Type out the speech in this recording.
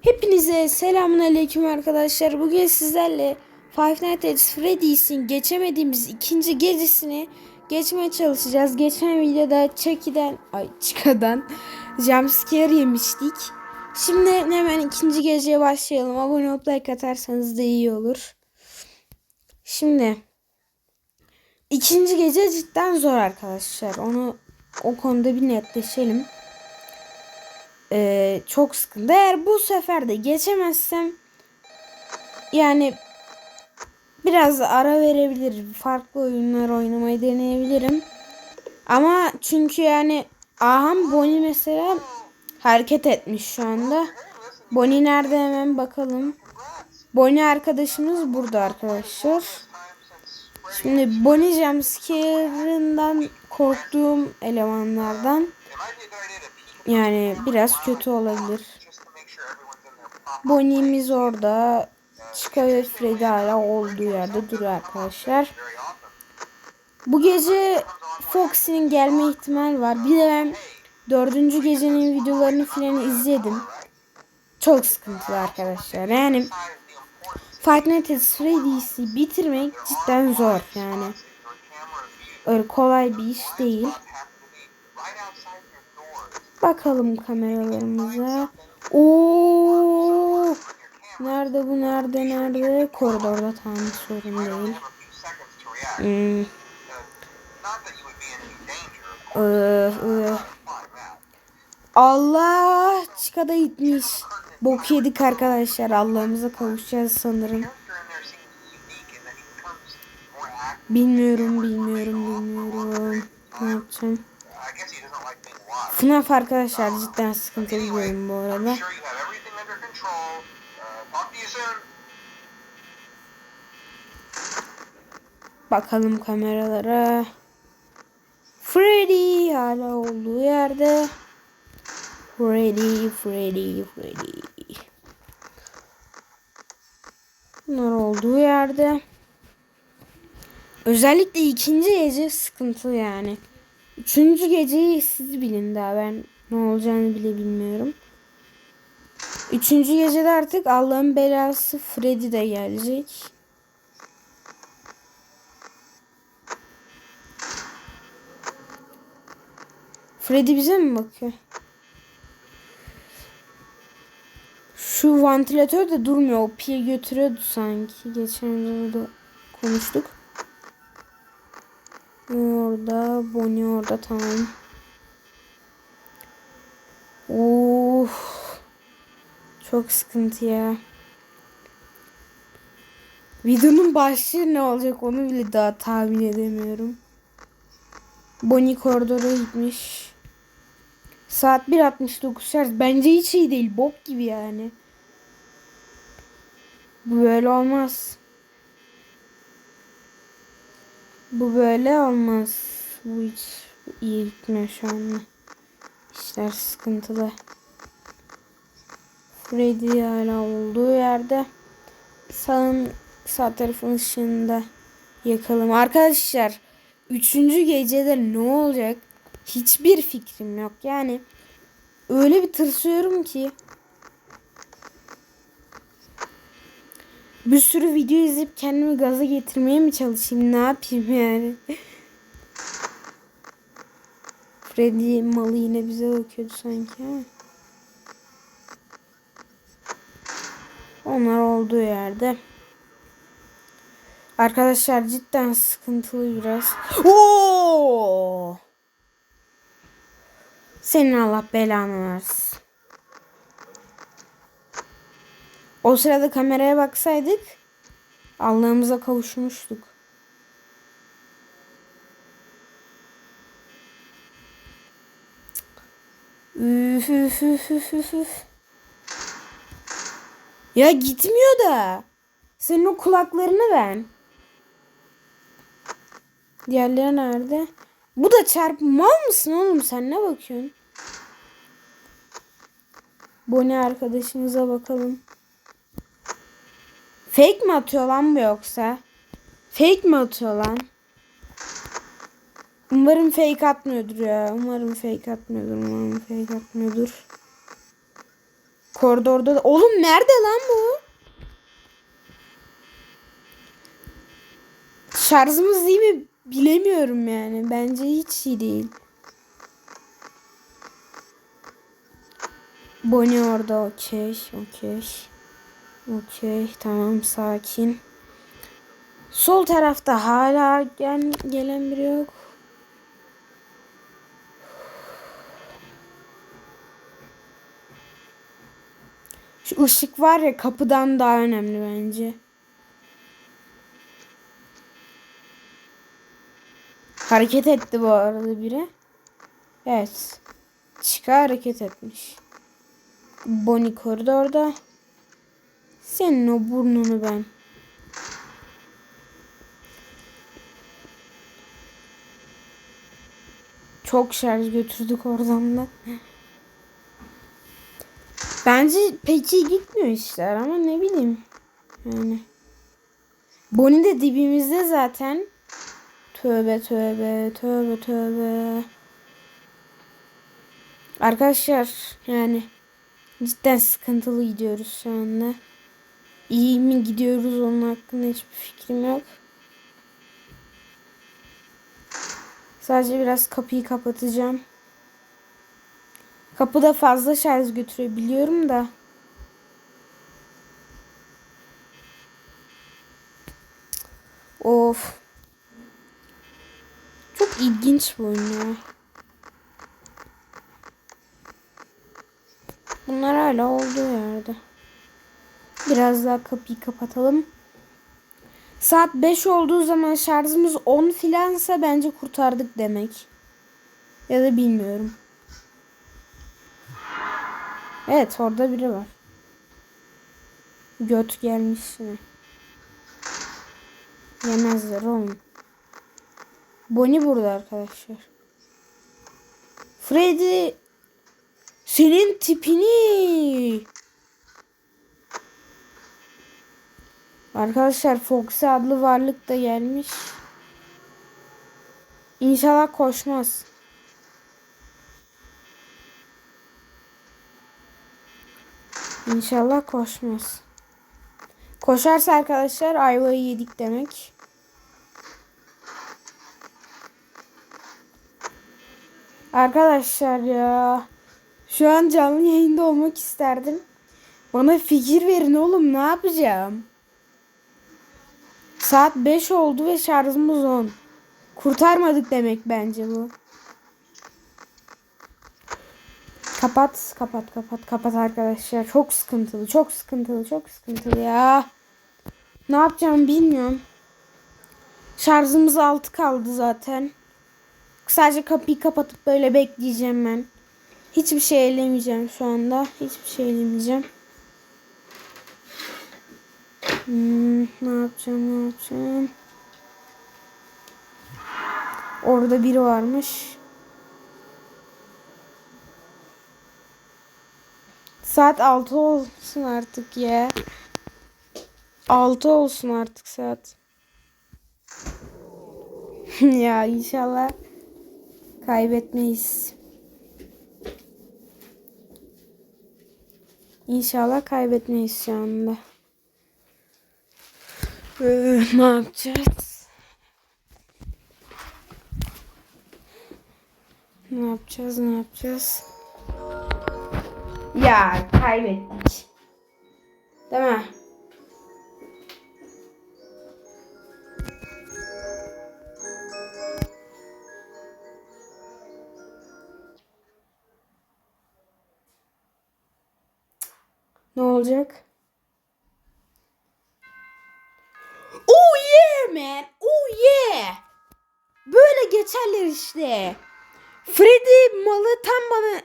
Hepinize selamünaleyküm arkadaşlar. Bugün sizlerle Five Nights at Freddy's'in geçemediğimiz ikinci gecesini geçmeye çalışacağız. Geçen videoda Chucky'den, ay Chicka'dan jumpscare yemiştik. Şimdi hemen ikinci geceye başlayalım. Abone olup like atarsanız da iyi olur. Şimdi ikinci gece cidden zor arkadaşlar. Onu o konuda bir netleşelim. Ee, çok sıkıntı. Eğer bu sefer de geçemezsem yani biraz ara verebilirim. Farklı oyunlar oynamayı deneyebilirim. Ama çünkü yani Aham Bonnie mesela hareket etmiş şu anda. Bonnie nerede hemen bakalım. Bonnie arkadaşımız burada arkadaşlar. Şimdi Bonnie jumpscare'ından korktuğum elemanlardan. Yani biraz kötü olabilir. Bonnie'miz orada. Chica ve Freddy hala olduğu yerde duruyor arkadaşlar. Bu gece Foxy'nin gelme ihtimali var. Bir de ben dördüncü gecenin videolarını filan izledim. Çok sıkıntılı arkadaşlar. Yani Five Nights Freddy's'i bitirmek cidden zor yani. Öyle kolay bir iş değil. Bakalım kameralarımıza. Oo! Nerede bu? Nerede? Nerede? Koridorda tamam sorun değil. Hmm. Ee, ee. Allah! Çıkada gitmiş. Bok yedik arkadaşlar. Allah'ımıza kavuşacağız sanırım. Bilmiyorum, bilmiyorum, bilmiyorum. Ne yapacağım? FNAF arkadaşlar cidden sıkıntılı bir oyun bu arada. Bakalım kameralara. Freddy hala olduğu yerde. Freddy, Freddy, Freddy. Bunlar olduğu yerde. Özellikle ikinci gece sıkıntılı yani. Üçüncü geceyi siz bilin daha ben ne olacağını bile bilmiyorum. Üçüncü gecede artık Allah'ın belası Freddy de gelecek. Freddy bize mi bakıyor? Şu vantilatör de durmuyor. O pil götürüyordu sanki. Geçen videoda konuştuk. Orada, Bonnie orada tamam. Of. Çok sıkıntı ya. Videonun başlığı ne olacak onu bile daha tahmin edemiyorum. Bonnie koridora gitmiş. Saat 1.69 şarj. Bence hiç iyi değil. Bok gibi yani. Böyle olmaz. Bu böyle olmaz. Bu hiç iyi gitmiyor şu anda. İşler sıkıntılı. Freddy hala olduğu yerde. Sağın sağ tarafın ışığında yakalım. Arkadaşlar üçüncü gecede ne olacak? Hiçbir fikrim yok. Yani öyle bir tırsıyorum ki. Bir sürü video izleyip kendimi gaza getirmeye mi çalışayım? Ne yapayım yani? Freddy malı yine bize bakıyordu sanki. Onlar olduğu yerde. Arkadaşlar cidden sıkıntılı biraz. Oo! Senin Allah belanı versin. O sırada kameraya baksaydık Allah'ımıza kavuşmuştuk. Üf, üf, üf, üf, üf. Ya gitmiyor da. Senin o kulaklarını ben. Diğerleri nerede? Bu da çarp mal mısın oğlum sen ne bakıyorsun? Bonnie arkadaşımıza bakalım. Fake mi atıyor lan bu yoksa? Fake mi atıyor lan? Umarım fake atmıyordur ya. Umarım fake atmıyordur. Umarım fake atmıyordur. Koridorda da. Oğlum nerede lan bu? Şarjımız iyi mi bilemiyorum yani. Bence hiç iyi değil. Bonnie orada okey. Okey. Okey. Tamam sakin. Sol tarafta hala gel gelen biri yok. Şu ışık var ya kapıdan daha önemli bence. Hareket etti bu arada biri. Evet. Çıka hareket etmiş. Bonnie koridorda. Senin o burnunu ben. Çok şarj götürdük oradan da. Bence pek iyi gitmiyor işler ama ne bileyim. Yani. Bonnie de dibimizde zaten. Tövbe tövbe tövbe tövbe. Arkadaşlar yani cidden sıkıntılı gidiyoruz şu anda. İyi mi gidiyoruz onun hakkında hiçbir fikrim yok. Sadece biraz kapıyı kapatacağım. Kapıda fazla şarj götürebiliyorum da. Of. Çok ilginç bu oyun ya. Bunlar hala olduğu yerde. Biraz daha kapıyı kapatalım. Saat 5 olduğu zaman şarjımız 10 filansa bence kurtardık demek. Ya da bilmiyorum. Evet orada biri var. Göt gelmiş. Yemezler oğlum. Bonnie burada arkadaşlar. Freddy senin tipini Arkadaşlar Foxy adlı varlık da gelmiş. İnşallah koşmaz. İnşallah koşmaz. Koşarsa arkadaşlar ayvayı yedik demek. Arkadaşlar ya. Şu an canlı yayında olmak isterdim. Bana fikir verin oğlum ne yapacağım? Saat 5 oldu ve şarjımız 10. Kurtarmadık demek bence bu. Kapat, kapat, kapat, kapat arkadaşlar. Çok sıkıntılı, çok sıkıntılı, çok sıkıntılı ya. Ne yapacağım bilmiyorum. Şarjımız 6 kaldı zaten. Sadece kapıyı kapatıp böyle bekleyeceğim ben. Hiçbir şey elemeyeceğim şu anda. Hiçbir şey elemeyeceğim. Hmm, ne yapacağım ne yapacağım. Orada biri varmış. Saat 6 olsun artık ya. 6 olsun artık saat. ya inşallah kaybetmeyiz. İnşallah kaybetmeyiz şu anda. Ee, ne yapacağız? Ne yapacağız? Ne yapacağız? Ya kaybettik. Değil mi? Ne olacak? Geçerler işte. Freddy malı tam bana